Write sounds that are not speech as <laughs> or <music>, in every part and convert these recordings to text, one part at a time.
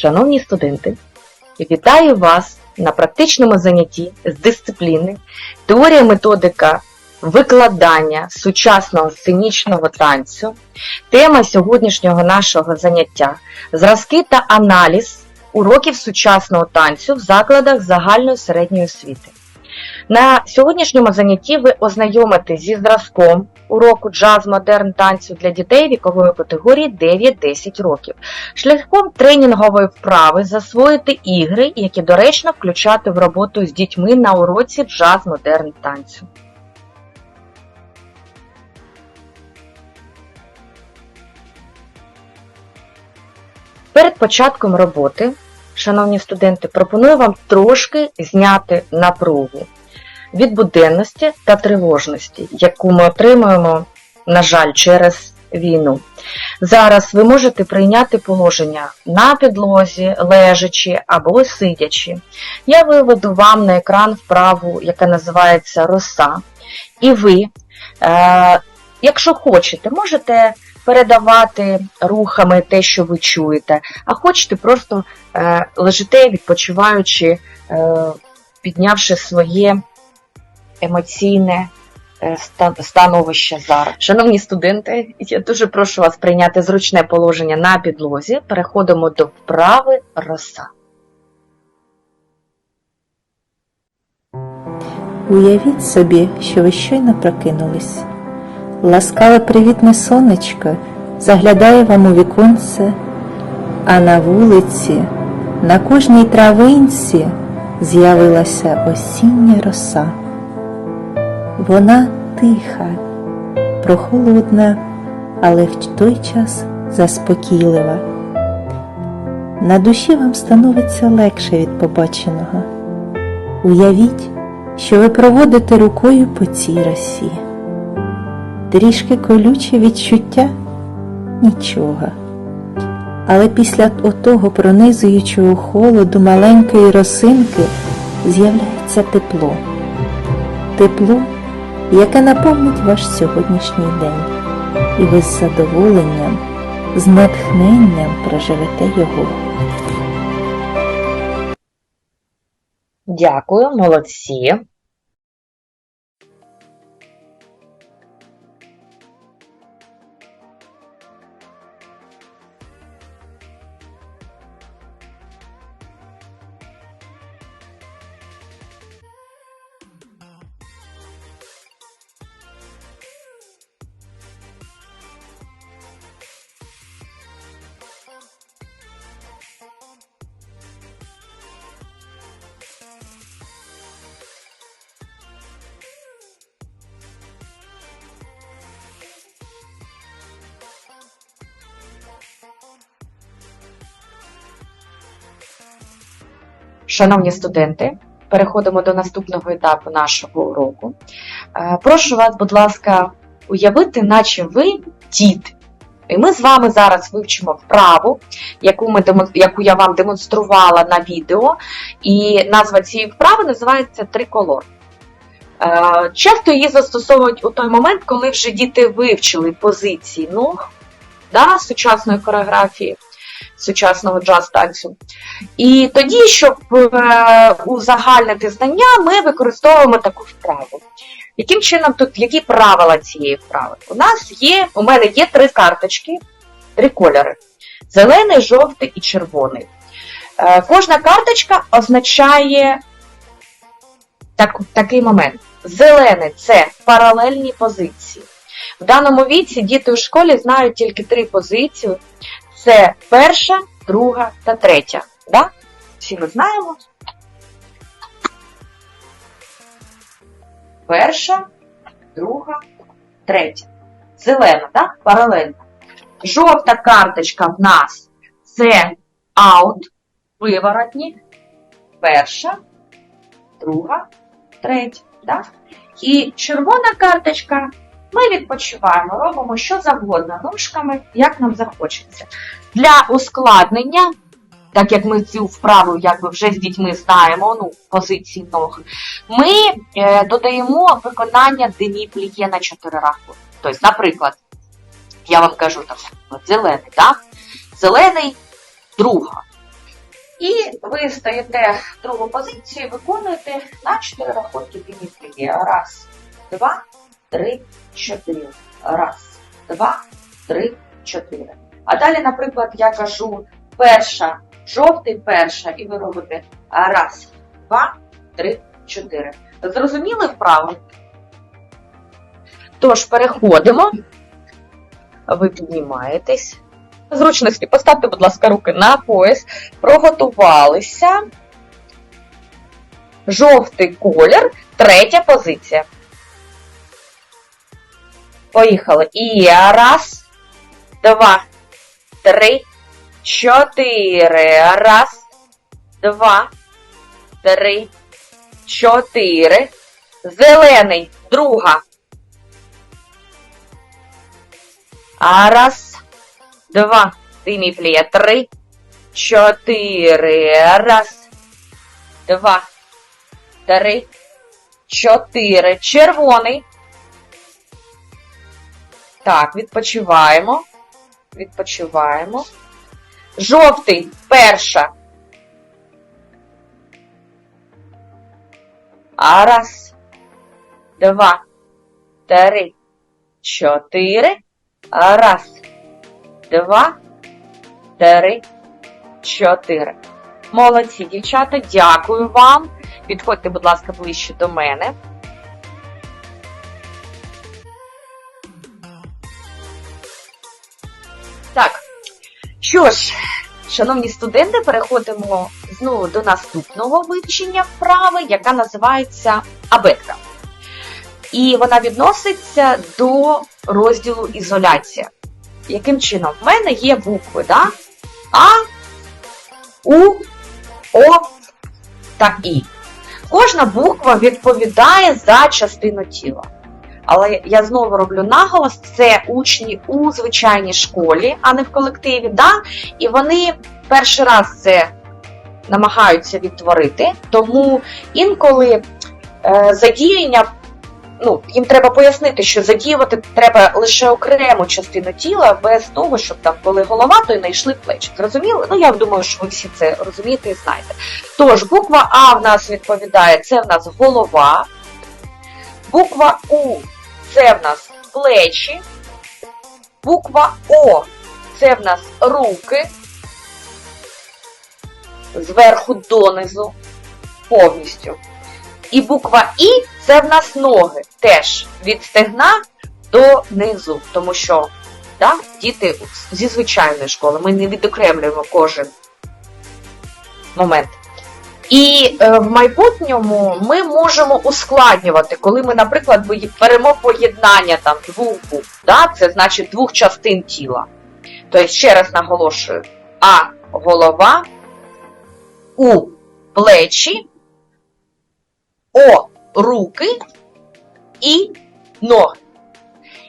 Шановні студенти, вітаю вас на практичному занятті з дисципліни Теорія методика викладання сучасного сценічного танцю. Тема сьогоднішнього нашого заняття зразки та аналіз уроків сучасного танцю в закладах загальної середньої освіти. На сьогоднішньому занятті ви ознайомитесь зі зразком уроку джаз модерн танцю для дітей вікової категорії 9-10 років, шляхом тренінгової вправи засвоїти ігри, які доречно включати в роботу з дітьми на уроці джаз модерн танцю. Перед початком роботи, шановні студенти, пропоную вам трошки зняти напругу від буденності та тривожності, яку ми отримуємо, на жаль, через війну. Зараз ви можете прийняти положення на підлозі, лежачи або сидячи. Я виведу вам на екран вправу, яка називається роса. І ви, е, якщо хочете, можете передавати рухами те, що ви чуєте, а хочете просто е, лежите, відпочиваючи, е, піднявши своє емоційне е, становище зараз. Шановні студенти, я дуже прошу вас прийняти зручне положення на підлозі. Переходимо до вправи роса. Уявіть собі, що ви щойно прокинулись. Ласкаве привітне сонечко заглядає вам у віконце, а на вулиці, на кожній травинці з'явилася осіння роса. Вона тиха, прохолодна, але в той час заспокійлива. На душі вам становиться легше від побаченого. Уявіть, що ви проводите рукою по цій росі. Трішки колюче відчуття нічого. Але після отого пронизуючого холоду маленької росинки з'являється тепло. Тепло, яке наповнить ваш сьогоднішній день, і ви з задоволенням, з натхненням проживете його. Дякую, молодці. Шановні студенти, переходимо до наступного етапу нашого уроку. Е, Прошу вас, будь ласка, уявити, наче ви діти. І ми з вами зараз вивчимо вправу, яку, ми, яку я вам демонструвала на відео. І назва цієї вправи називається триколор. Е, Часто її застосовують у той момент, коли вже діти вивчили позиції ног да, сучасної хореографії, сучасного джаз-танцю. І тоді, щоб е, узагальнити знання, ми використовуємо таку вправу. Яким чином тут, які правила цієї вправи? У нас є, у мене є три карточки, три кольори: зелений, жовтий і червоний. Е, Кожна карточка означає так, такий момент. Зелений це паралельні позиції. В даному віці діти у школі знають тільки три позиції: це перша, друга та третя. Да? Всі ми знаємо. Перша, друга, третя. Зелена, так? Паралельно. Жовта карточка в нас це аут, виворотні. Перша, друга, третя. Так? І червона карточка ми відпочиваємо, робимо що завгодно ножками, як нам захочеться. Для ускладнення, так як ми цю вправу якби вже з дітьми знаємо, ну, позиції ног, ми е, додаємо виконання демі-пліє на чотири рахунки. Тобто, наприклад, я вам кажу там, зелений, так? Зелений друга. І ви стаєте в другу позицію, виконуєте на 4 рахунки півмітрії. Раз, два, три, чотири. Раз, два, три, чотири. А далі, наприклад, я кажу перша, жовтий перша, і ви робите раз, два, три, чотири. Зрозуміли вправо? Тож переходимо. Ви піднімаєтесь. Зручності поставте, будь ласка, руки на пояс. Проготувалися. Жовтий колір, третя позиція. Поїхали. І раз, два, три, чотири. Раз, два, три, чотири. Зелений, друга. А раз, два, Диміплія, три, чотири. Раз, два, три, чотири. Червоний. Так, відпочиваємо. Відпочиваємо. Жовтий, перша. А раз, два, три, чотири. А раз, два, три, чотири. Молодці, дівчата, дякую вам. Підходьте, будь ласка, ближче до мене. Що ж, шановні студенти, переходимо знову до наступного вивчення вправи, яка називається абетка. І вона відноситься до розділу ізоляція. Яким чином? В мене є букви, да? А, У, О та І. Кожна буква відповідає за частину тіла. Але я знову роблю наголос, це учні у звичайній школі, а не в колективі. Да? І вони перший раз це намагаються відтворити, тому інколи е, задіяння, ну, їм треба пояснити, що задіювати треба лише окрему частину тіла, без того, щоб там, коли голова, то й не йшли плечі. Зрозуміло? Ну, я думаю, що ви всі це розумієте і знаєте. Тож, буква А в нас відповідає, це в нас голова. Буква У це в нас плечі. Буква О це в нас руки. Зверху донизу. Повністю. І буква І це в нас ноги. Теж від стегна до низу. Тому що да, діти зі звичайної школи. Ми не відокремлюємо кожен момент. І е, в майбутньому ми можемо ускладнювати, коли ми, наприклад, беремо поєднання там двох букв, да? це значить двох частин тіла. Тобто, ще раз наголошую: А голова, У плечі, О руки і ноги.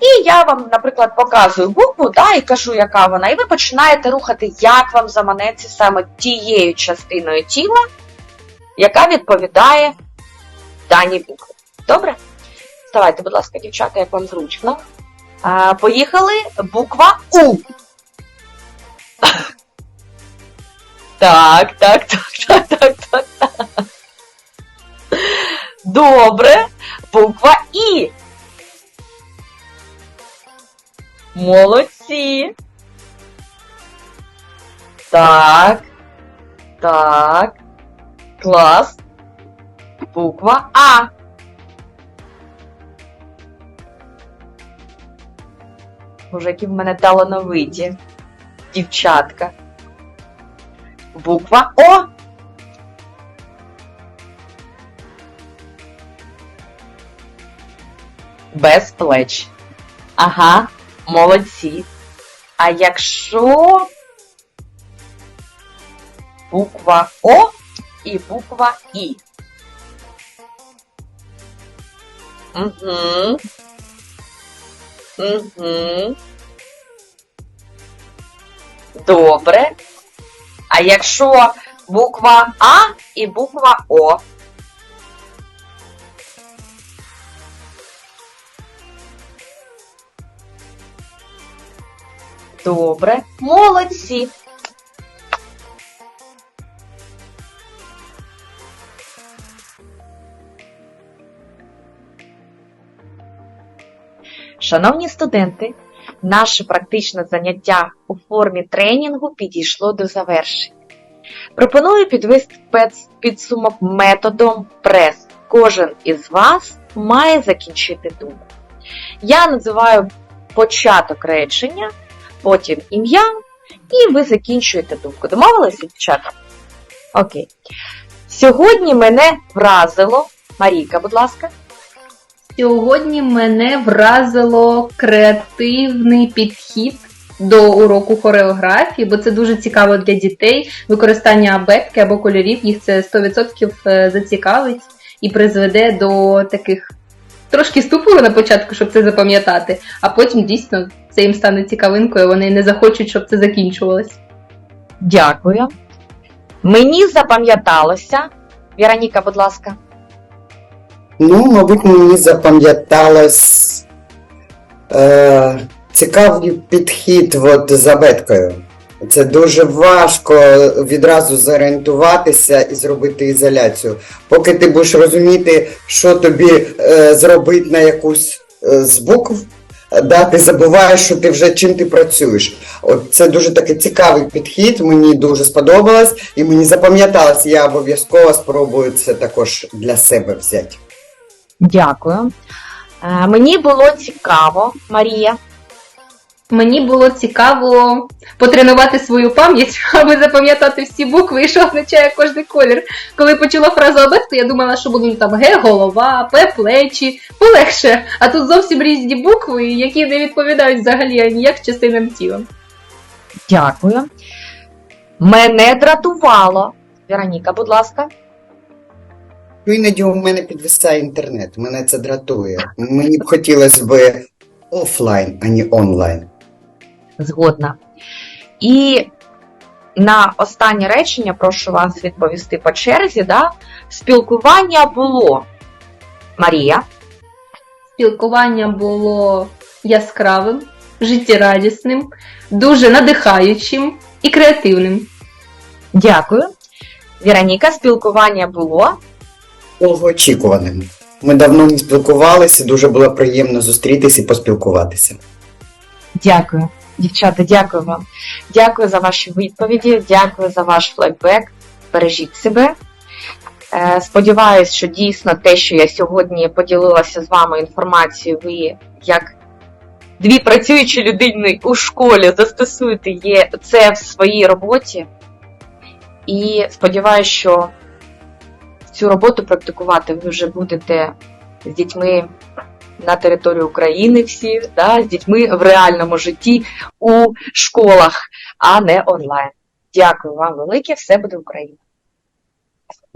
І я вам, наприклад, показую букву, да, і кажу, яка вона, і ви починаєте рухати, як вам заманеться саме тією частиною тіла, яка відповідає даній букві. Добре? Вставайте, будь ласка, дівчата, як вам зручно. А, Поїхали. Буква У. <laughs> Так, так, так, так, так, так. Добре. Буква І. Молодці. Так. Так. Клас. Буква А. Боже, в мене талановиті. Дівчатка. Буква О. Без плеч. Ага, молодці. А якщо буква О і буква І. Угу. Угу. Добре. А якщо буква А і буква О. Добре. Молодці. Шановні студенти, наше практичне заняття у формі тренінгу підійшло до завершення. Пропоную підвести підсумок методом прес. Кожен із вас має закінчити думку. Я називаю початок речення, потім ім'я, і ви закінчуєте думку. Домовилися, дівчата? Окей. Сьогодні мене вразило. Марійка, будь ласка. Сьогодні мене вразило креативний підхід до уроку хореографії, бо це дуже цікаво для дітей. Використання абетки або кольорів їх це 100% е, зацікавить і призведе до таких трошки ступору на початку, щоб це запам'ятати, а потім дійсно це їм стане цікавинкою, вони не захочуть, щоб це закінчувалось. Дякую. Мені запам'яталося. Віроніка, будь ласка. Ну, мабуть, мені запам'яталось е, цікавий підхід от, з абеткою. Це дуже важко відразу зорієнтуватися і зробити ізоляцію. Поки ти будеш розуміти, що тобі е, зробити на якусь е, з букв, да, ти забуваєш, що ти вже чим ти працюєш. От це дуже такий цікавий підхід, мені дуже сподобалось і мені запам'яталось, я обов'язково спробую це також для себе взяти. Дякую. Е, Мені було цікаво, Марія. Мені було цікаво потренувати свою пам'ять, <laughs> аби запам'ятати всі букви і що означає кожний колір. Коли почула фразу абетку, я думала, що будуть там Г голова, П плечі, полегше. А тут зовсім різні букви, які не відповідають взагалі ніяк частинам тіла. Дякую. Мене дратувало. Вероніка, будь ласка. Іноді у мене підвисає інтернет, мене це дратує. Мені б хотілося б офлайн, а не онлайн. Згодна. І на останнє речення прошу вас відповісти по черзі. Да? Спілкування було. Марія. Спілкування було яскравим, життєрадісним, дуже надихаючим і креативним. Дякую. Віроніка, спілкування було. Довгоочікуваним. Ми давно не спілкувалися, дуже було приємно зустрітися і поспілкуватися. Дякую. Дівчата, дякую вам. Дякую за ваші відповіді, дякую за ваш флешбек. Бережіть себе. Е, Сподіваюсь, що дійсно те, що я сьогодні поділилася з вами інформацією, ви як дві працюючі людини у школі застосуєте це в своїй роботі. І сподіваюся, що цю роботу практикувати ви вже будете з дітьми на території України всі, да, з дітьми в реальному житті у школах, а не онлайн. Дякую вам велике, все буде Україна!